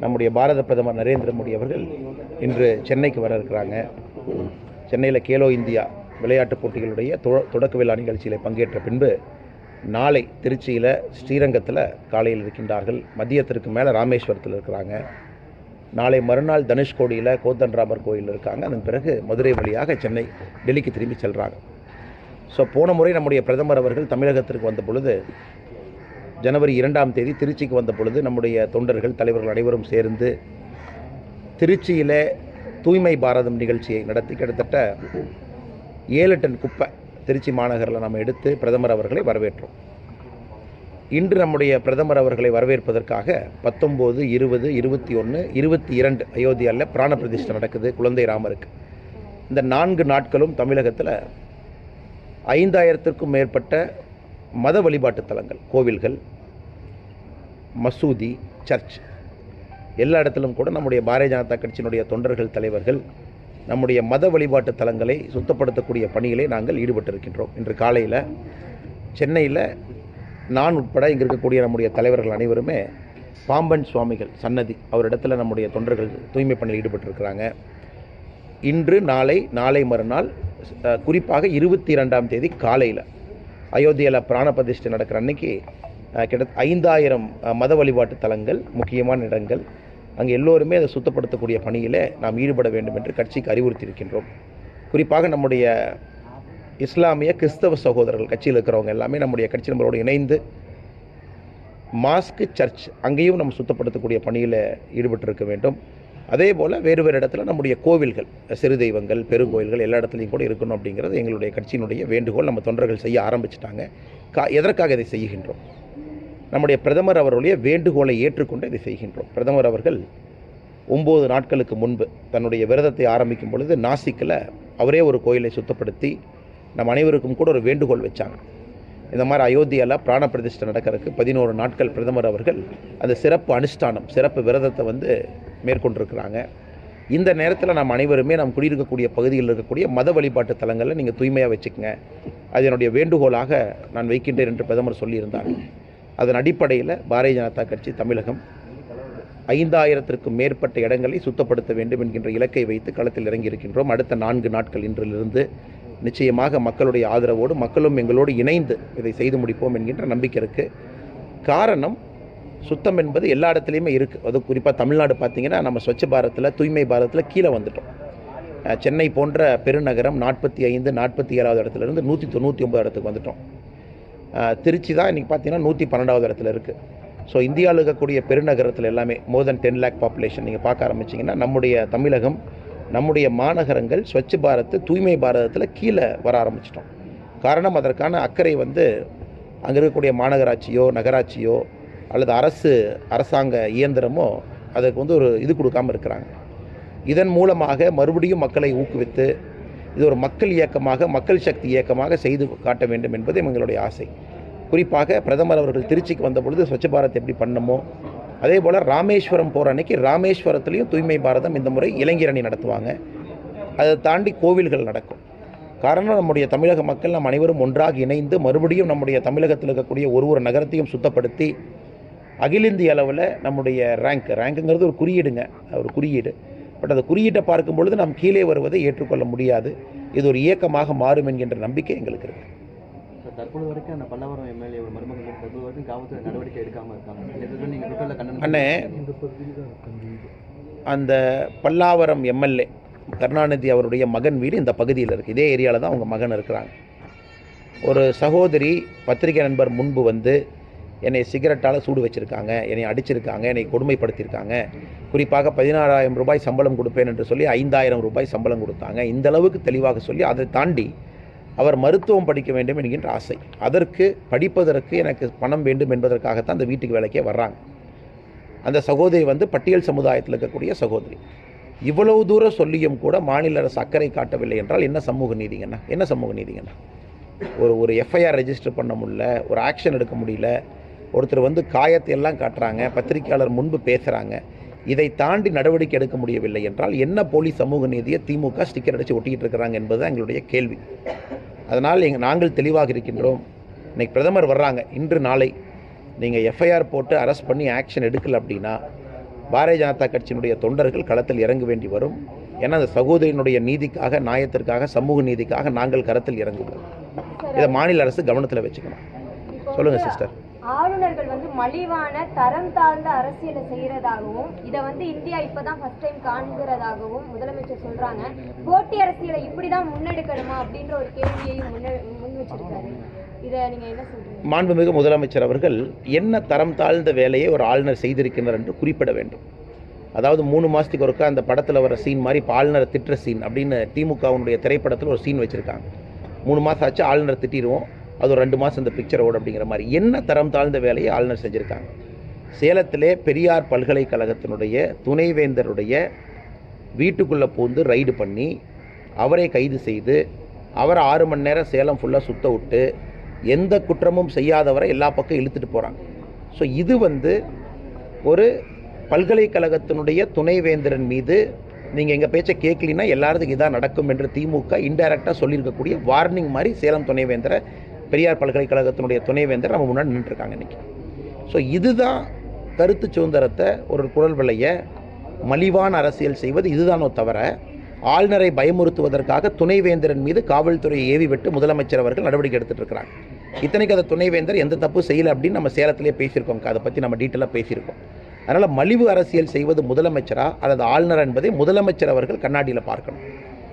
நம்முடைய பாரத பிரதமர் நரேந்திர மோடி அவர்கள் இன்று சென்னைக்கு வர இருக்கிறாங்க. சென்னையில் கேலோ இந்தியா விளையாட்டுப் போட்டிகளுடைய தொ- தொடக்க விழா நிகழ்ச்சியில் பங்கேற்ற பின்பு நாளை திருச்சியில் ஸ்ரீரங்கத்தில் காலையில் இருக்கின்றார்கள். மதியத்திற்கு மேலே ராமேஸ்வரத்தில் இருக்கிறாங்க. நாளை மறுநாள் தனுஷ்கோடியில் கோதண்டராமர் கோயில் இருக்காங்க. அதன் பிறகு மதுரை வழியாக சென்னை டெல்லிக்கு திரும்பி செல்கிறாங்க ஸோ போன முறை நம்முடைய பிரதமர் அவர்கள் தமிழகத்திற்கு வந்த பொழுது ஜனவரி இரண்டாம் தேதி திருச்சிக்கு வந்த பொழுது நம்முடைய தொண்டர்கள் தலைவர்கள் அனைவரும் சேர்ந்து திருச்சியில் தூய்மை பாரதம் நிகழ்ச்சியை நடத்தி கிட்டத்தட்ட ஏழு டன் குப்பை திருச்சி மாநகரில் நம்ம எடுத்து பிரதமர் அவர்களை வரவேற்றோம். இன்று நம்முடைய பிரதமர் அவர்களை வரவேற்பதற்காக பத்தொம்போது இருபது இருபத்தி ஒன்று இருபத்தி இரண்டு அயோத்தியாவில் பிராண பிரதிஷ்டை நடக்குது குழந்தை ராமருக்கு. இந்த நான்கு நாட்களும் தமிழகத்தில் ஐந்தாயிரத்திற்கும் மேற்பட்ட மத வழிபாட்டு தலங்கள் கோவில்கள் மசூதி சர்ச். எல்லா இடத்திலும் கூட நம்முடைய பாரதிய ஜனதா கட்சியினுடைய தொண்டர்கள் தலைவர்கள் நம்முடைய மத வழிபாட்டு தலங்களை சுத்தப்படுத்தக்கூடிய பணிகளை நாங்கள் ஈடுபட்டிருக்கின்றோம். இன்று காலையில் சென்னையில் நான் உட்பட இங்கே இருக்கக்கூடிய நம்முடைய தலைவர்கள் அனைவருமே பாம்பன் சுவாமிகள் சன்னதி அவரிடத்துல நம்முடைய தொண்டர்கள் தூய்மை பணியில் ஈடுபட்டிருக்கிறாங்க. இன்று நாளை நாளை மறுநாள் குறிப்பாக இருபத்தி இரண்டாம் தேதி காலையில் அயோத்தியாவில் பிராண பிரதிஷ்டை நடக்கிற அன்னைக்கு கிட்ட ஐந்தாயிரம் மத வழிபாட்டு தலங்கள் முக்கியமான இடங்கள். அங்கே எல்லோருமே அதை சுத்தப்படுத்தக்கூடிய பணியில் நாம் ஈடுபட வேண்டும் என்று கட்சிக்கு அறிவுறுத்தியிருக்கின்றோம். குறிப்பாக நம்முடைய இஸ்லாமிய கிறிஸ்தவ சகோதரர்கள் கட்சியில் இருக்கிறவங்க எல்லாமே நம்முடைய கட்சி நம்மளோடு இணைந்து மாஸ்க் சர்ச் அங்கேயும் நம்ம சுத்தப்படுத்தக்கூடிய பணியில் ஈடுபட்டிருக்க வேண்டும். அதே போல் வேறு வேறு இடத்துல நம்முடைய கோவில்கள் சிறு தெய்வங்கள் பெருங்கோயில்கள் எல்லா இடத்துலையும் கூட இருக்கணும் அப்படிங்கிறது எங்களுடைய கட்சியினுடைய வேண்டுகோள். நம்ம தொண்டர்கள் செய்ய ஆரம்பிச்சிட்டாங்க. கா எதற்காக இதை செய்கின்றோம்? நம்முடைய பிரதமர் அவருடைய வேண்டுகோளை ஏற்றுக்கொண்டு இதை செய்கின்றோம். பிரதமர் அவர்கள் ஒம்பது நாட்களுக்கு முன்பு தன்னுடைய விரதத்தை ஆரம்பிக்கும் பொழுது நாசிக்கில் அவரே ஒரு கோயிலை சுத்தப்படுத்தி நம் அனைவருக்கும் கூட ஒரு வேண்டுகோள் வச்சாங்க. இந்த மாதிரி அயோத்தியாவில் பிராண பிரதிஷ்டை நடக்கிறதுக்கு பதினோரு நாட்கள் பிரதமர் அவர்கள் அந்த சிறப்பு அனுஷ்டானம் சிறப்பு விரதத்தை வந்து மேற்கொண்டிருக்கிறாங்க. இந்த நேரத்தில் நாம் அனைவருமே நாம் குடியிருக்கக்கூடிய பகுதியில் இருக்கக்கூடிய மத வழிபாட்டு தலங்களை நீங்கள் தூய்மையாக வச்சுக்கங்க. அது என்னுடைய வேண்டுகோளாக நான் வைக்கின்றேன் என்று பிரதமர் சொல்லியிருந்தார். அதன் அடிப்படையில் பாரதிய ஜனதா கட்சி தமிழகம் ஐந்தாயிரத்திற்கும் மேற்பட்ட இடங்களை சுத்தப்படுத்த வேண்டும் என்கின்ற இலக்கை வைத்து களத்தில் இறங்கி இருக்கின்றோம் அடுத்த நான்கு நாட்கள் இன்றிலிருந்து நிச்சயமாக மக்களுடைய ஆதரவோடு மக்களும் எங்களோடு இணைந்து இதை செய்து முடிப்போம் என்கின்ற நம்பிக்கை இருக்குது காரணம் சுத்தம் என்பது எல்லா இடத்துலையுமே இருக்குது அது குறிப்பாக தமிழ்நாடு பார்த்திங்கன்னா நம்ம ஸ்வச்ச பாரத்தில் தூய்மை பாரத்தில் கீழே வந்துட்டோம். சென்னை போன்ற பெருநகரம் நாற்பத்தி ஐந்து நாற்பத்தி ஏழாவது இடத்துலேருந்து நூற்றி தொண்ணூற்றி ஒம்பது இடத்துக்கு வந்துட்டோம். திருச்சி தான் இன்றைக்கி பார்த்தீங்கன்னா நூற்றி பன்னெண்டாவது இடத்துல இருக்குது ஸோ இந்தியாவில் இருக்கக்கூடிய பெருநகரத்தில் எல்லாமே more than ten lakh population நீங்கள் பார்க்க ஆரம்பிச்சிங்கன்னா நம்முடைய தமிழகம் நம்முடைய மாநகரங்கள் ஸ்வச் பாரத் தூய்மை பாரதத்தில் கீழே வர ஆரம்பிச்சிட்டோம். காரணம் அதற்கான அக்கறை வந்து அங்கே இருக்கக்கூடிய மாநகராட்சியோ நகராட்சியோ அல்லது அரசு அரசாங்க இயந்திரமோ அதுக்கு வந்து ஒரு இது கொடுக்காம இருக்கிறாங்க. இதன் மூலமாக மறுபடியும் மக்களை ஊக்குவித்து இது ஒரு மக்கள் இயக்கமாக மக்கள் சக்தி இயக்கமாக செய்து காட்ட வேண்டும் என்பது எங்களுடைய ஆசை. குறிப்பாக பிரதமர் அவர்கள் திருச்சிக்கு வந்த பொழுது ஸ்வச்ச பாரத் எப்படி பண்ணமோ அதே போல் ராமேஸ்வரம் போகிற அன்னைக்கு ராமேஸ்வரத்துலேயும் தூய்மை பாரதம் இந்த முறை இளைஞரணி நடத்துவாங்க. அதை தாண்டி கோவில்கள் நடக்கும். காரணம் நம்முடைய தமிழக மக்கள் நம் அனைவரும் ஒன்றாக இணைந்து மறுபடியும் நம்முடைய தமிழகத்தில் இருக்கக்கூடிய ஒரு ஒரு நகரத்தையும் சுத்தப்படுத்தி அகில இந்திய அளவில் நம்முடைய ரேங்க் ரேங்க்குங்கிறது ஒரு குறியீடுங்க. ஒரு குறியீடு. பட் அந்த குறியீட்டை பார்க்கும் பொழுது நாம் கீழே வருவதை ஏற்றுக்கொள்ள முடியாது. இது ஒரு இயக்கமாக மாறும் என்கின்ற நம்பிக்கை எங்களுக்கு இருக்குது தற்போது வரைக்கும் அந்த பல்லாவரம் எம்எல்ஏ மருமகன் தற்போது வரைக்கும் காவல்துறை நடவடிக்கை எடுக்காமல் இருக்காங்க. இதுக்கு நீங்கள் ட்விட்டரில் கண்டனம் அண்ணே அந்த பல்லாவரம் எம்எல்ஏ கருணாநிதி அவருடைய மகன் வீடு இந்த பகுதியில் இருக்குது இதே ஏரியாவில் தான் அவங்க மகன் இருக்கிறாங்க. ஒரு சகோதரி பத்திரிகை நண்பர் முன்பு வந்து என்னை சிகரெட்டால் சூடு வச்சுருக்காங்க என்னை அடிச்சிருக்காங்க என்னை கொடுமைப்படுத்தியிருக்காங்க. குறிப்பாக பதினாறாயிரம் ரூபாய் சம்பளம் கொடுப்பேன் என்று சொல்லி ஐந்தாயிரம் ரூபாய் சம்பளம் கொடுத்தாங்க. இந்த அளவுக்கு தெளிவாக சொல்லி அதை தாண்டி அவர் மருத்துவம் படிக்க வேண்டும் என்கின்ற ஆசை. அதற்கு படிப்பதற்கு எனக்கு பணம் வேண்டும் என்பதற்காகத்தான் அந்த வீட்டுக்கு வேலைக்கே வர்றாங்க. அந்த சகோதரி வந்து பட்டியல் சமுதாயத்தில் இருக்கக்கூடிய சகோதரி. இவ்வளவு தூரம் சொல்லியும் கூட மாநில அரசு அக்கறை காட்டவில்லை என்றால் என்ன சமூக நீதிங்கண்ணா என்ன சமூக நீதிங்கண்ணா ஒரு ஒரு எஃப்ஐஆர் ரெஜிஸ்டர் பண்ண முடியல ஒரு ஆக்ஷன் எடுக்க முடியல. ஒருத்தர் வந்து காயத்தை எல்லாம் காட்டுறாங்க பத்திரிக்கையாளர் முன்பு பேசுகிறாங்க இதை தாண்டி நடவடிக்கை எடுக்க முடியவில்லை என்றால் என்ன போலீஸ் சமூக நீதியை திமுக ஸ்டிக்கர் அடித்து ஒட்டிக்கிட்டு இருக்கிறாங்க என்பது தான் எங்களுடைய கேள்வி. அதனால் எங்கள் நாங்கள் தெளிவாக இருக்கின்றோம். இன்றைக்கி பிரதமர் வர்றாங்க. இன்று நாளை நீங்கள் எஃப்ஐஆர் போட்டு அரெஸ்ட் பண்ணி ஆக்ஷன் எடுக்கல அப்படின்னா பாரதிய ஜனதா கட்சியினுடைய தொண்டர்கள் களத்தில் இறங்க வேண்டி வரும். ஏன்னா அந்த சகோதரியினுடைய நீதிக்காக நியாயத்திற்காக சமூக நீதிக்காக நாங்கள் கருத்தில் இறங்குவோம். இதை மாநில அரசு கவனத்தில் வச்சுக்கணும். சொல்லுங்கள் சிஸ்டர் ஆளுநர்கள் வந்து மலிவான தரம் தாழ்ந்த அரசியலை செய்யறதாகவும் இதை வந்து இந்தியா இப்பதான் ஃபர்ஸ்ட் டைம் காண்கிறதாகவும் முதலமைச்சர் சொல்றாங்க. போட்டி அரசியலை இப்படிதான் முன்னெடுக்கணுமா அப்படின்ற ஒரு கேள்வியையும் முன்ன முன் வச்சிருக்காரு. இதை நீங்க என்ன சொல்றீங்க? மாண்புமிகு முதலமைச்சர் அவர்கள் என்ன தரம் தாழ்ந்த வேலையை ஒரு ஆளுநர் செய்திருக்கின்றனர் என்று குறிப்பிட வேண்டும். அதாவது மூணு மாதத்துக்கு ஒருக்கா அந்த படத்தில் வர சீன் மாதிரி இப்போ ஆளுநரை திட்டுற சீன் அப்படின்னு திமுகவுடைய திரைப்படத்தில் ஒரு சீன் வச்சுருக்காங்க. மூணு மாதம் ஆச்சு ஆளுநர் திட்டிடுவோம். அது ஒரு ரெண்டு மாதம் இந்த பிக்சர் ஓடும் அப்படிங்கிற மாதிரி. என்ன தரம் தாழ்ந்த வேலையை ஆளுநர் செஞ்சுருக்காங்க? சேலத்திலே பெரியார் பல்கலைக்கழகத்தினுடைய துணைவேந்தருடைய வீட்டுக்குள்ளே பூந்து ரைடு பண்ணி அவரை கைது செய்து அவரை ஆறு மணி நேரம் சேலம் ஃபுல்லாக சுத்த விட்டு எந்த குற்றமும் செய்யாதவரை எல்லா பக்கம் இழுத்துட்டு போகிறாங்க ஸோ இது வந்து ஒரு பல்கலைக்கழகத்தினுடைய துணைவேந்தரன் மீது நீங்கள் எங்கள் பேச்சை கேட்கலின்னா எல்லாருக்கும் இதான் நடக்கும் என்று திமுக இன்டைரக்டாக சொல்லியிருக்கக்கூடிய வார்னிங் மாதிரி சேலம் துணைவேந்தரை பெரியார் பல்கலைக்கழகத்தினுடைய துணைவேந்தர் நம்ம முன்னாடி நின்றுருக்காங்க இன்றைக்கி ஸோ இதுதான் கருத்து சுதந்திரத்தை ஒரு குரல் விளைய மலிவான அரசியல் செய்வது இதுதானோ தவிர ஆளுநரை பயமுறுத்துவதற்காக துணைவேந்தரின் மீது காவல்துறையை ஏவி விட்டு முதலமைச்சர் அவர்கள் நடவடிக்கை எடுத்துகிட்டு இருக்கிறாங்க. இத்தனைக்கு அதை துணைவேந்தர் எந்த தப்பு செய்யலை அப்படின்னு நம்ம சேலத்திலே பேசியிருக்கோம். அதை பற்றி நம்ம டீட்டெயிலாக பேசியிருக்கோம். அதனால் மலிவு அரசியல் செய்வது முதலமைச்சரா அல்லது ஆளுநர் என்பதை முதலமைச்சர் அவர்கள் கண்ணாடியில் பார்க்கணும்.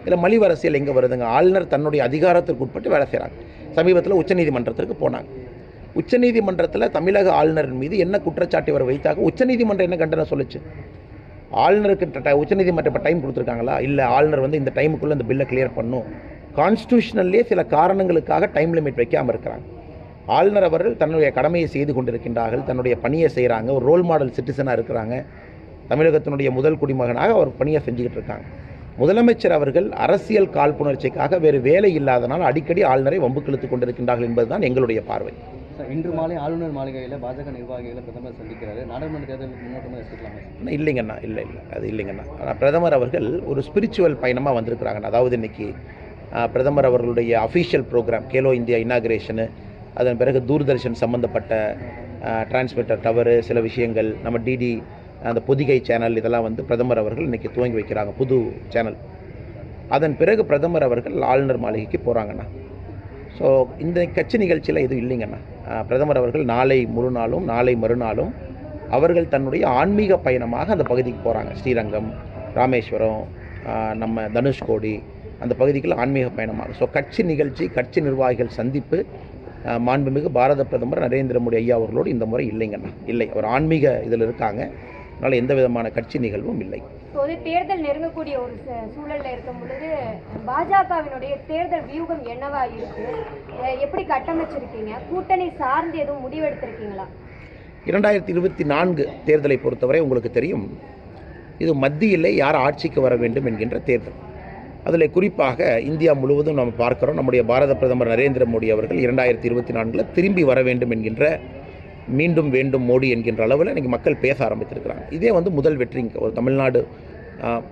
இதில் மலிவு அரசியல் எங்கே வருதுங்க? ஆளுநர் தன்னுடைய அதிகாரத்திற்கு உட்பட்டு வேலை செய்கிறாங்க சமீபத்தில் உச்சநீதிமன்றத்திற்கு போனாங்க. உச்சநீதிமன்றத்தில் தமிழக ஆளுநரின் மீது என்ன குற்றச்சாட்டு இவர் வைத்தாக உச்சநீதிமன்றம் என்ன கண்டனம் சொல்லிச்சு? ஆளுநருக்கு ட- உச்சநீதிமன்றம் இப்போ டைம் கொடுத்துருக்காங்களா? இல்லை ஆளுநர் வந்து இந்த டைமுக்குள்ளே இந்த பில்லை கிளியர் பண்ணும். கான்ஸ்டியூஷனல்லே சில காரணங்களுக்காக டைம் லிமிட் வைக்காமல் இருக்கிறாங்க. ஆளுநர் அவர்கள் தன்னுடைய கடமையை செய்து கொண்டிருக்கின்றார்கள் தன்னுடைய பணியை செய்கிறாங்க ஒரு ரோல் மாடல் சிட்டிசனாக இருக்கிறாங்க. தமிழகத்தினுடைய முதல் குடிமகனாக அவர் பணியை செஞ்சுக்கிட்டு இருக்காங்க. முதலமைச்சர் அவர்கள் அரசியல் காழ்ப்புணர்ச்சிக்காக வேறு வேலை இல்லாதனால் அடிக்கடி ஆளுநரை வம்புக்கு இழுத்துக் கொண்டிருக்கின்றார்கள் என்பதுதான் எங்களுடைய பார்வை. இன்று மாலை ஆளுநர் மாளிகையில் பாஜக நிர்வாகிகளை பிரதமர் சந்திக்கிறாரு. நாடாளுமன்ற தேர்தலுக்கு முன்னோட்டமாக எடுத்துக்கலாமா இல்லைங்கண்ணா இல்லை இல்லை. அது இல்லைங்கண்ணா பிரதமர் அவர்கள் ஒரு ஸ்பிரிச்சுவல் பயணமாக வந்திருக்கிறாங்கண்ணா அதாவது இன்னைக்கு பிரதமர் அவர்களுடைய official programme Khelo India inauguration அதன் பிறகு தூர்தர்ஷன் சம்மந்தப்பட்ட டிரான்ஸ்மிட்டர் டவரு சில விஷயங்கள் நம்ம டிடி அந்த பொதிகை சேனல் இதெல்லாம் வந்து பிரதமர் அவர்கள் இன்னைக்கு துவங்கி வைக்கிறாங்க புது சேனல் அதன் பிறகு பிரதமர் அவர்கள் ஆளுநர் மாளிகைக்கு போகிறாங்கண்ணா ஸோ இந்த கட்சி நிகழ்ச்சியில் எதுவும் இல்லைங்கண்ணா. பிரதமர் அவர்கள் நாளை முழு நாளும் நாளை மறுநாளும் அவர்கள் தன்னுடைய ஆன்மீக பயணமாக அந்த பகுதிக்கு போகிறாங்க ஸ்ரீரங்கம் ராமேஸ்வரம் நம்ம தனுஷ்கோடி அந்த பகுதிக்குள்ள ஆன்மீக பயணமாக. ஸோ கட்சி நிகழ்ச்சி கட்சி நிர்வாகிகள் சந்திப்பு மாண்புமிகு பாரத பிரதமர் நரேந்திர மோடி ஐயா அவர்களோடு இந்த முறை இல்லைங்கண்ணா. இல்லை அவர் ஆன்மீக இதில் இருக்காங்க. அதனால் எந்த விதமான கட்சி நிகழ்வும் இல்லை. இப்போது தேர்தல் நெருங்கக்கூடிய ஒரு சூழல்ல இருக்கும் பொழுது பாஜகவினுடைய தேர்தல் வியூகம் என்னவா இருக்கு? எப்படி கட்டமைச்சிருக்கீங்க? கூட்டணி சார்ந்து எதுவும் முடிவெடுத்திருக்கீங்களா? இரண்டாயிரத்தி இருபத்தி நான்கு தேர்தலை பொறுத்தவரை உங்களுக்கு தெரியும் இது மத்தியிலே யார் ஆட்சிக்கு வர வேண்டும் என்கின்ற தேர்தல். அதில் குறிப்பாக இந்தியா முழுவதும் நம்ம பார்க்கிறோம் நம்முடைய பாரத பிரதமர் நரேந்திர மோடி அவர்கள் இரண்டாயிரத்தி இருபத்தி நான்கில் திரும்பி வர வேண்டும் என்கின்ற மீண்டும் வேண்டும் மோடி என்கின்ற அளவில் இன்றைக்கி மக்கள் பேச ஆரம்பித்திருக்கிறாங்க. இதே வந்து முதல் வெற்றிங்க ஒரு தமிழ்நாடு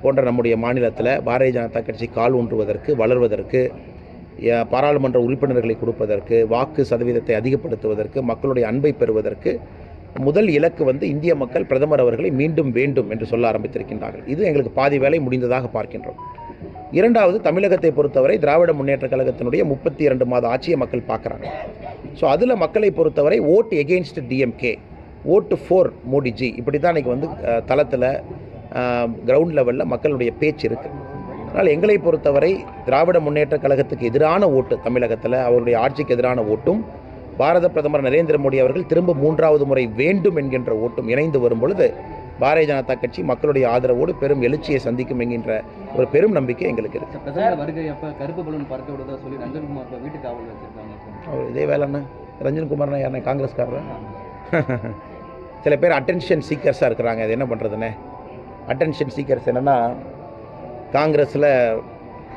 போன்ற நம்முடைய மாநிலத்தில் பாரதிய ஜனதா கட்சி கால் ஊன்றுவதற்கு வளர்வதற்கு பாராளுமன்ற உறுப்பினர்களை கொடுப்பதற்கு வாக்கு சதவீதத்தை அதிகப்படுத்துவதற்கு மக்களுடைய அன்பை பெறுவதற்கு முதல் இலக்கு வந்து இந்திய மக்கள் பிரதமர் அவர்களை மீண்டும் வேண்டும் என்று சொல்ல ஆரம்பித்திருக்கின்றார்கள். இது எங்களுக்கு பாதி வேலை முடிந்ததாக பார்க்கின்றோம். இரண்டாவது தமிழகத்தை பொறுத்தவரை திராவிட முன்னேற்ற கழகத்தினுடைய முப்பத்தி இரண்டு மாத ஆட்சியை மக்கள் பார்க்குறாங்க. ஸோ அதில் மக்களை பொறுத்தவரை vote against DMK vote for Modiji இப்படி தான் இன்றைக்கி வந்து தளத்தில் கிரவுண்ட் லெவலில் மக்களுடைய பேச்சு இருக்குது அதனால் எங்களை பொறுத்தவரை திராவிட முன்னேற்ற கழகத்துக்கு எதிரான ஓட்டு தமிழகத்தில் அவருடைய ஆட்சிக்கு எதிரான ஓட்டும் பாரத பிரதமர் நரேந்திர மோடி அவர்கள் திரும்ப மூன்றாவது முறை வேண்டும் என்கின்ற ஓட்டும் இணைந்து வரும் பொழுது பாரதிய ஜனதா கட்சி மக்களுடைய ஆதரவோடு பெரும் எழுச்சியை சந்திக்கும் என்கின்ற ஒரு பெரும் நம்பிக்கை எங்களுக்கு இருக்குது அவர் இதே வேலைண்ணா ரஞ்சன்குமார்னா யாருண்ணே? காங்கிரஸ்காரர்? சில பேர் அட்டென்ஷன் சீக்கர்ஸாக இருக்கிறாங்க. அது என்ன பண்ணுறதுண்ணே அட்டென்ஷன் சீக்கர்ஸ் என்னென்னா காங்கிரஸில்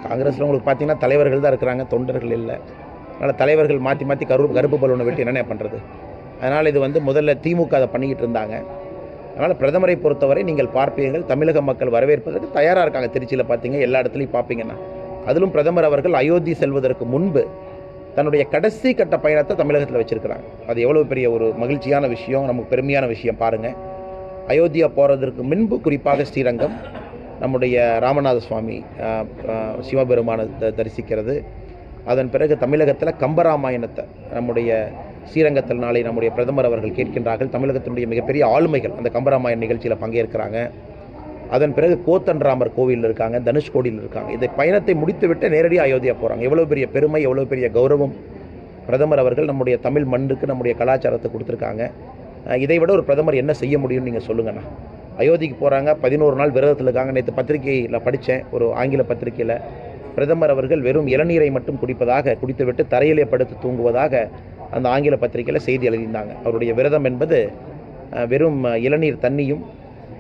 காங்கிரஸில் உங்களுக்கு பார்த்தீங்கன்னா தலைவர்கள் தான் இருக்கிறாங்க தொண்டர்கள் இல்லை. அதனால் தலைவர்கள் மாற்றி மாற்றி கரு கருப்பு பலூனை வெட்டி என்னென்ன பண்ணுறது அதனால் இது வந்து முதல்ல திமுக அதை பண்ணிக்கிட்டு இருந்தாங்க. அதனால் பிரதமரை பொறுத்தவரை நீங்கள் பார்ப்பீர்கள் தமிழக மக்கள் வரவேற்பதற்கு தயாராக இருக்காங்க. திருச்சியில் பார்த்தீங்க எல்லா இடத்துலையும் பார்ப்பீங்கன்னா அதிலும் பிரதமர் அவர்கள் அயோத்தி செல்வதற்கு முன்பு தன்னுடைய கடைசி கட்ட பயணத்தை தமிழகத்தில் வச்சுருக்கிறாங்க. அது எவ்வளோ பெரிய ஒரு மகிழ்ச்சியான விஷயம் நமக்கு பெருமையான விஷயம் பாருங்கள் அயோத்தியா போகிறதற்கு முன்பு குறிப்பாக ஸ்ரீரங்கம் நம்முடைய ராமநாத சுவாமி சிவபெருமானை த- தரிசிக்கிறது. அதன் பிறகு தமிழகத்தில் கம்பராமாயணத்தை நம்முடைய ஸ்ரீரங்கத்தில் நாளை நம்முடைய பிரதமர் அவர்கள் கேட்கின்றார்கள். தமிழகத்தினுடைய மிகப்பெரிய ஆளுமைகள் அந்த கம்பராமாயண நிகழ்ச்சியில் பங்கேற்கிறாங்க. அதன் பிறகு கோத்தன்ராமர் கோவிலில் இருக்காங்க தனுஷ்கோடியில் இருக்காங்க. இதை பயணத்தை முடித்துவிட்டு நேரடியாக அயோத்தியா போகிறாங்க எவ்வளோ பெரிய பெருமை எவ்வளோ பெரிய கௌரவம் பிரதமர் அவர்கள் நம்முடைய தமிழ் மண்ணுக்கு நம்முடைய கலாச்சாரத்தை கொடுத்துருக்காங்க. இதை விட ஒரு பிரதமர் என்ன செய்ய முடியும்னு நீங்கள் சொல்லுங்கண்ணா அயோத்திக்கு போகிறாங்க பதினோரு நாள் விரதத்தில் இருக்காங்க. நேற்று பத்திரிகையில் படித்தேன் ஒரு ஆங்கில பத்திரிகையில். பிரதமர் அவர்கள் வெறும் இளநீரை மட்டும் குடிப்பதாக குடித்துவிட்டு தரையிலே படுத்து தூங்குவதாக அந்த ஆங்கில பத்திரிகையில் செய்தி எழுதியிருந்தாங்க. அவருடைய விரதம் என்பது வெறும் இளநீர் தண்ணியும்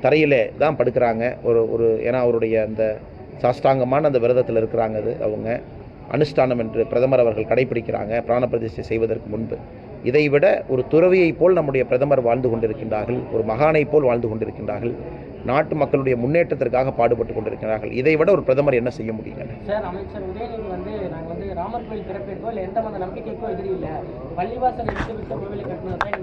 தரையிலே தான் படுக்கிறாங்க. ஒரு ஒரு ஏன்னா அவருடைய அந்த சாஷ்டாங்கமான அந்த விரதத்தில் இருக்கிறாங்க அது அவங்க. அனுஷ்டானம் என்று பிரதமர் அவர்கள் கடைபிடிக்கிறாங்க. பிராண பிரதிஷ்டை செய்வதற்கு முன்பு. இதைவிட ஒரு துறவியைப் போல் நம்முடைய பிரதமர் வாழ்ந்து கொண்டிருக்கின்றார்கள் ஒரு மகானைப் போல் வாழ்ந்து கொண்டிருக்கின்றார்கள் நாட்டு மக்களுடைய முன்னேற்றத்திற்காக பாடுபட்டு கொண்டிருக்கிறார்கள் இதை விட ஒரு பிரதமர் என்ன செய்ய முடியுங்க? சார் அமைச்சர் உதயநிதி வந்து நாங்கள் வந்து ராமர் கோயில் திறப்பிற்கோ இல்லை எந்த மத நம்பிக்கைக்கோ எதிரி இல்லை. பள்ளிவாசல் விட்ட கோவிலை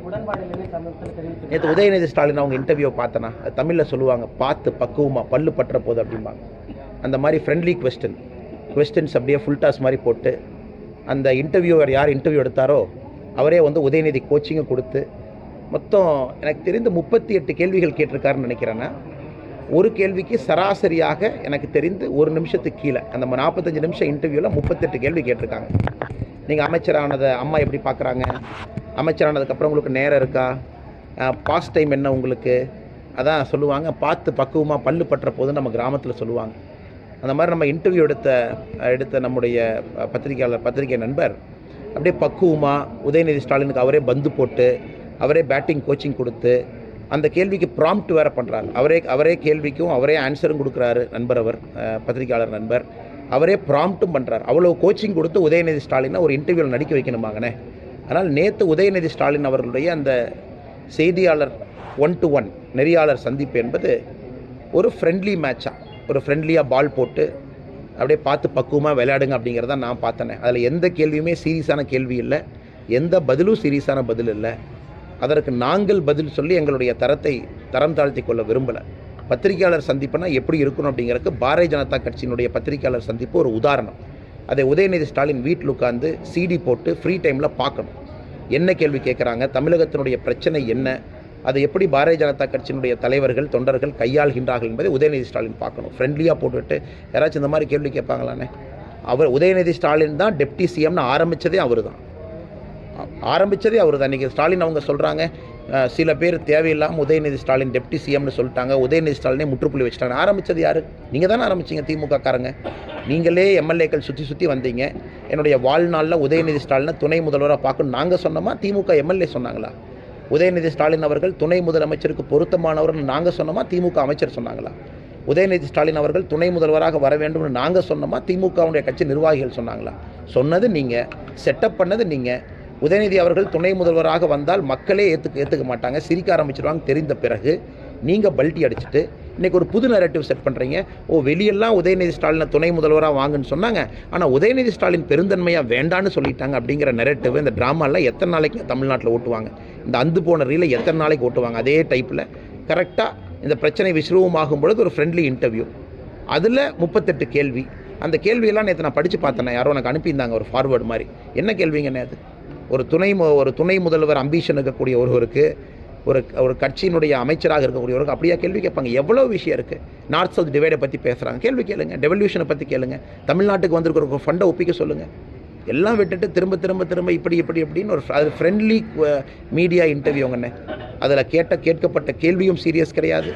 உடன்பாடு இல்லைன்னு சமீபத்தில் தெரிவித்து நேற்று உதயநிதி ஸ்டாலின் அவங்க இன்டர்வியூ பார்த்தனா அது தமிழில் சொல்லுவாங்க பார்த்து பக்குவமாக பல்லு பற்ற போது அப்படிம்பாங்க. அந்த மாதிரி ஃப்ரெண்ட்லி கொஸ்டின் கொஸ்டின்ஸ் அப்படியே ஃபுல் டாஸ் மாதிரி போட்டு அந்த இன்டர்வியூவர் யார் இன்டர்வியூ எடுத்தாரோ அவரே வந்து உதயநிதி கோச்சிங்கை கொடுத்து மொத்தம் எனக்கு தெரிந்து முப்பத்தி எட்டு கேள்விகள் கேட்டிருக்காருன்னு நினைக்கிறேன்னா ஒரு கேள்விக்கு சராசரியாக எனக்கு தெரிந்து ஒரு நிமிஷத்துக்கு கீழே அந்த நாற்பத்தஞ்சு நிமிஷம் இன்டர்வியூவில் முப்பத்தெட்டு கேள்வி கேட்டிருக்காங்க. நீங்கள் அமைச்சரானதை அம்மா எப்படி பார்க்குறாங்க? அமைச்சரானதுக்கப்புறம் உங்களுக்கு நேரம் இருக்கா? பாஸ்ட் டைம் என்ன உங்களுக்கு? அதான் சொல்லுவாங்க பார்த்து பக்குவமாக பல்லு பற்ற போது நம்ம கிராமத்தில் சொல்லுவாங்க. அந்த மாதிரி நம்ம இன்டர்வியூ எடுத்த எடுத்த நம்முடைய பத்திரிகையாளர் பத்திரிகை நண்பர் அப்படியே பக்குவமாக உதயநிதி ஸ்டாலினுக்கு அவரே பந்து போட்டு அவரே பேட்டிங் கோச்சிங் கொடுத்து அந்த கேள்விக்கு ப்ராம்ப்ட் வேறு பண்ணுறாரு அவரே அவரே கேள்விக்கும் அவரே ஆன்சரும் கொடுக்குறாரு நண்பர் அவர் பத்திரிகையாளர் நண்பர். அவரே ப்ராம்ப்ட்டும் பண்ணுறாரு அவ்வளோ கோச்சிங் கொடுத்து உதயநிதி ஸ்டாலினை ஒரு இன்டர்வியூவில் நடிக்க வைக்கணுமாங்கண்ணே. அதனால் நேற்று உதயநிதி ஸ்டாலின் அவர்களுடைய அந்த செய்தியாளர் ஒன் டு ஒன் நெறியாளர் சந்திப்பு என்பது ஒரு ஃப்ரெண்ட்லி மேட்சாக ஒரு ஃப்ரெண்ட்லியாக பால் போட்டு அப்படியே பார்த்து பக்குவமாக விளையாடுங்க அப்படிங்கிறத நான் பார்த்தேனே. அதில் எந்த கேள்வியுமே சீரியஸான கேள்வி இல்லை. எந்த பதிலும் சீரியஸான பதில் இல்லை. அதற்கு நாங்கள் பதில் சொல்லி எங்களுடைய தரத்தை தரம் தாழ்த்தி கொள்ள விரும்பலை. பத்திரிகையாளர் சந்திப்புனா எப்படி இருக்கணும் அப்படிங்கிறதுக்கு பாரதிய ஜனதா கட்சியினுடைய பத்திரிகையாளர் சந்திப்பு ஒரு உதாரணம். அதை உதயநிதி ஸ்டாலின் வீட்டில் உட்காந்து சிடி போட்டு ஃப்ரீ டைமில் பார்க்கணும். என்ன கேள்வி கேட்குறாங்க தமிழகத்தினுடைய பிரச்சனை என்ன? அதை எப்படி பாரதிய ஜனதா கட்சியினுடைய தலைவர்கள் தொண்டர்கள் கையாள்கின்றார்கள் என்பதை உதயநிதி ஸ்டாலின் பார்க்கணும். ஃப்ரெண்ட்லியாக போட்டுவிட்டு யாராச்சும் இந்த மாதிரி கேள்வி கேட்பாங்களானே? அவர் உதயநிதி ஸ்டாலின் தான் டெப்டி சிஎம்னு ஆரம்பித்ததே அவர் தான் ஆரம்பித்ததே அவர் தான் இன்றைக்கி ஸ்டாலின் அவங்க சொல்கிறாங்க சில பேர் தேவையில்லாமல் உதயநிதி ஸ்டாலின் டெப்டி சிஎம்னு சொல்லிட்டாங்க உதயநிதி ஸ்டாலினே முற்றுப்புள்ளி வச்சுட்டாங்க. ஆரம்பித்தது யார்? நீங்கள் தானே ஆரம்பிச்சீங்க திமுக காரங்க நீங்களே எம்எல்ஏக்கள் சுற்றி சுற்றி வந்தீங்க. என்னுடைய வாழ்நாளில் உதயநிதி ஸ்டாலினை துணை முதல்வராக பார்க்கணும் நாங்கள் சொன்னோமா? திமுக எம்எல்ஏ சொன்னாங்களா? உதயநிதி ஸ்டாலின் அவர்கள் துணை முதலமைச்சருக்கு பொருத்தமானவர்னு நாங்கள் சொன்னோமா? திமுக அமைச்சர் சொன்னாங்களா? உதயநிதி ஸ்டாலின் அவர்கள் துணை முதல்வராக வர வேண்டும்னு நாங்கள் சொன்னோமா? திமுகவுடைய கட்சி நிர்வாகிகள் சொன்னாங்களா? சொன்னது நீங்கள் செட்டப் பண்ணது நீங்கள் உதயநிதி அவர்கள் துணை முதல்வராக வந்தால் மக்களே ஏற்றுக்க ஏற்றுக்க மாட்டாங்க. சிரிக்க ஆரம்பிச்சிருவாங்க தெரிந்த பிறகு. நீங்கள் பல்ட்டி அடிச்சுட்டு இன்றைக்கி ஒரு புது நரேட்டிவ் செட் பண்ணுறீங்க ஓ வெளியெல்லாம் உதயநிதி ஸ்டாலினை துணை முதல்வராக வாங்குன்னு சொன்னாங்க. ஆனால் உதயநிதி ஸ்டாலின் பெருந்தன்மையாக வேண்டான்னு சொல்லிட்டாங்க அப்படிங்கிற நெரட்டிவ் இந்த ட்ராமாலாம் எத்தனை நாளைக்கு தமிழ்நாட்டில் ஓட்டுவாங்க? இந்த அந்து போன ரீலை எத்தனை நாளைக்கு ஓட்டுவாங்க? அதே டைப்பில் கரெக்டாக இந்த பிரச்சனை விஸ்ரூபமாகும் பொழுது ஒரு ஃப்ரெண்ட்லி இன்டர்வியூ அதில் முப்பத்தெட்டு கேள்வி. அந்த கேள்வியெல்லாம் நேற்று நான் படித்து பார்த்தேன். யாரோ எனக்கு அனுப்பியிருந்தாங்க ஒரு ஃபார்வேர்டு மாதிரி. என்ன கேள்விங்கண்ணே அது? ஒரு துணை மு- ஒரு துணை முதல்வர் அம்பிஷன் இருக்கக்கூடிய ஒருவருக்கு ஒரு ஒரு கட்சியினுடைய அமைச்சராக இருக்கக்கூடியவருக்கு அப்படியே கேள்வி கேட்பாங்க எவ்வளோ விஷயம் இருக்குது நார்த் சவுத் டிவைடை பற்றி பேசுகிறாங்க கேள்வி கேளுங்க டெவல்யூஷனை பற்றி கேளுங்க. தமிழ்நாட்டுக்கு வந்திருக்கிற ஒரு ஃபண்டை ஒப்பிக்க சொல்லுங்கள் எல்லாம் விட்டுட்டு திரும்ப திரும்ப திரும்ப இப்படி இப்படி இப்படின்னு ஒரு அது ஃப்ரெண்ட்லி மீடியா இன்டர்வியூங்கண்ணே அதில் கேட்ட கேட்கப்பட்ட கேள்வியும் சீரியஸ் கிடையாது.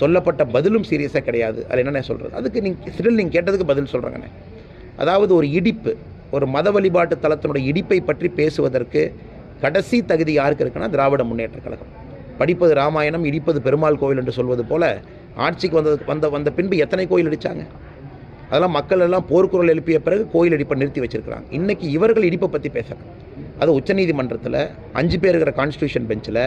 சொல்லப்பட்ட பதிலும் சீரியஸாக கிடையாது. அதில் என்னென்ன சொல்கிறது அதுக்கு நீங்கள் சிறில் நீங்கள் கேட்டதுக்கு பதில் சொல்கிறேங்கண்ணே அதாவது ஒரு இடிப்பு ஒரு மத வழிபாட்டு தளத்தினுடைய இடிப்பை பற்றி பேசுவதற்கு கடைசி தகுதி யாருக்கு இருக்குன்னா திராவிட முன்னேற்ற கழகம். படிப்பது ராமாயணம் இடிப்பது பெருமாள் கோவில் என்று சொல்வது போல ஆட்சிக்கு வந்தது வந்த வந்த பின்பு எத்தனை கோயில் அடித்தாங்க அதெல்லாம் மக்கள் எல்லாம் போர்க்குரல் எழுப்பிய பிறகு கோயில் இடிப்பை நிறுத்தி வச்சிருக்கிறாங்க. இன்றைக்கி இவர்கள் இடிப்பை பற்றி பேசுகிறாங்க அது உச்சநீதிமன்றத்தில் அஞ்சு பேர் இருக்கிற கான்ஸ்டியூஷன் பெஞ்சில்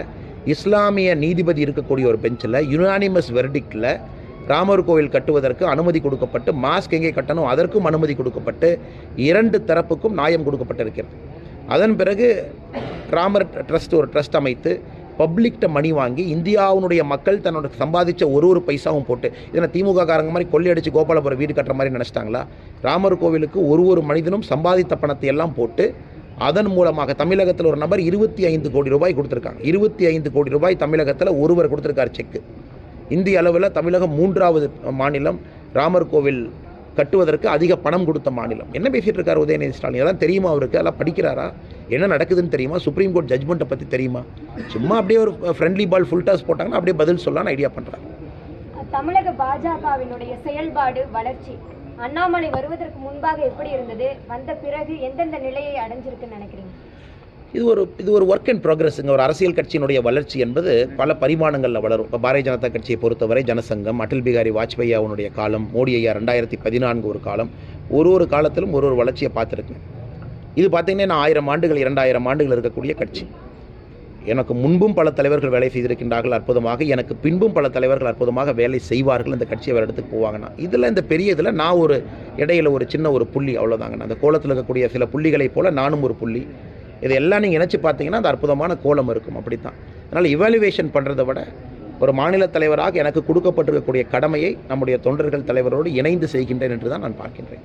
இஸ்லாமிய நீதிபதி இருக்கக்கூடிய ஒரு பெஞ்சில் யுனானிமஸ் வெர்டிக்டில் ராமர் கோவில் கட்டுவதற்கு அனுமதி கொடுக்கப்பட்டு மாஸ்க் எங்கே கட்டணும் அதற்கும் அனுமதி கொடுக்கப்பட்டு இரண்டு தரப்புக்கும் நியாயம் கொடுக்கப்பட்டிருக்கிறது. அதன் பிறகு ராமர் ட்ரஸ்ட் ஒரு ட்ரஸ்ட் அமைத்து பப்ளிக்கிட்ட மணி வாங்கி இந்தியாவுடைய மக்கள் தன்னோட சம்பாதிச்ச ஒரு ஒரு பைசாவும் போட்டு இதனை திமுக காரங்க மாதிரி கொள்ளையடிச்சு கோபாலபுரம் வீடு கட்டுற மாதிரி நினச்சிட்டாங்களா? ராமர் கோவிலுக்கு ஒரு ஒரு மனிதனும் சம்பாதித்த பணத்தை எல்லாம் போட்டு அதன் மூலமாக தமிழகத்தில் ஒரு நபர் இருபத்தி ஐந்து கோடி ரூபாய் கொடுத்துருக்காங்க. இருபத்தி ஐந்து கோடி ரூபாய் தமிழகத்தில் ஒருவர் கொடுத்துருக்கார் செக்கு. இந்திய அளவில் தமிழகம் மூன்றாவது மாநிலம் ராமர் கோவில் கட்டுவதற்கு அதிக பணம் கொடுத்த மாநிலம். என்ன பேசிகிட்டு இருக்கார் உதயநிதி ஸ்டாலின்? அதெல்லாம் தெரியுமா அவருக்கு? அதெல்லாம் படிக்கிறாரா? என்ன நடக்குதுன்னு தெரியுமா? சுப்ரீம் கோர்ட் ஜட்மெண்ட்டை பற்றி தெரியுமா? சும்மா அப்படியே ஒரு ஃப்ரெண்ட்லி பால் ஃபுல் டாஸ் போட்டாங்கன்னா அப்படியே பதில் சொல்லலாம்னு ஐடியா பண்ணுறாங்க தமிழக பாஜகவினுடைய செயல்பாடு வளர்ச்சி. அண்ணாமலை வருவதற்கு முன்பாக எப்படி இருந்தது? வந்த பிறகு எந்தெந்த நிலையை அடைஞ்சிருக்குன்னு நினைக்கிறீங்க? இது ஒரு இது ஒரு ஒர்க் அண்ட் ப்ராக்ரஸுங்க ஒரு அரசியல் கட்சியினுடைய வளர்ச்சி என்பது பல பரிமாணங்களில் வளரும். இப்போ பாரதிய ஜனதா கட்சியை பொறுத்தவரை ஜனசங்கம் அடல் பிகாரி வாஜ்பாய் அவனுடைய காலம் மோடி ஐயா ரெண்டாயிரத்தி பதினான்கு ஒரு காலம் ஒரு ஒரு காலத்திலும் ஒரு ஒரு வளர்ச்சியை பார்த்துருக்கேன். இது பார்த்தீங்கன்னா நான் ஆயிரம் ஆண்டுகள் இரண்டாயிரம் ஆண்டுகள் இருக்கக்கூடிய கட்சி. எனக்கு முன்பும் பல தலைவர்கள் வேலை செய்திருக்கின்றார்கள் அற்புதமாக எனக்கு பின்பும் பல தலைவர்கள் அற்புதமாக வேலை செய்வார்கள் இந்த கட்சியை வேறு இடத்துக்கு போவாங்கன்னா. இதில் இந்த பெரிய இதில் நான் ஒரு இடையில ஒரு சின்ன ஒரு புள்ளி அவ்வளோதாங்கண்ணா அந்த கோலத்தில் இருக்கக்கூடிய சில புள்ளிகளைப் போல நானும் ஒரு புள்ளி. இதையெல்லாம் நீங்கள் நினச்சி பார்த்தீங்கன்னா அந்த அற்புதமான கோலம் இருக்கும். அப்படி தான் அதனால் இவாலுவேஷன் பண்ணுறதை விட ஒரு மாநில தலைவராக எனக்கு கொடுக்கப்பட்டிருக்கக்கூடிய கடமையை நம்முடைய தொண்டர்கள் தலைவரோடு இணைந்து செய்கின்றேன் என்று தான் நான் பார்க்கின்றேன்.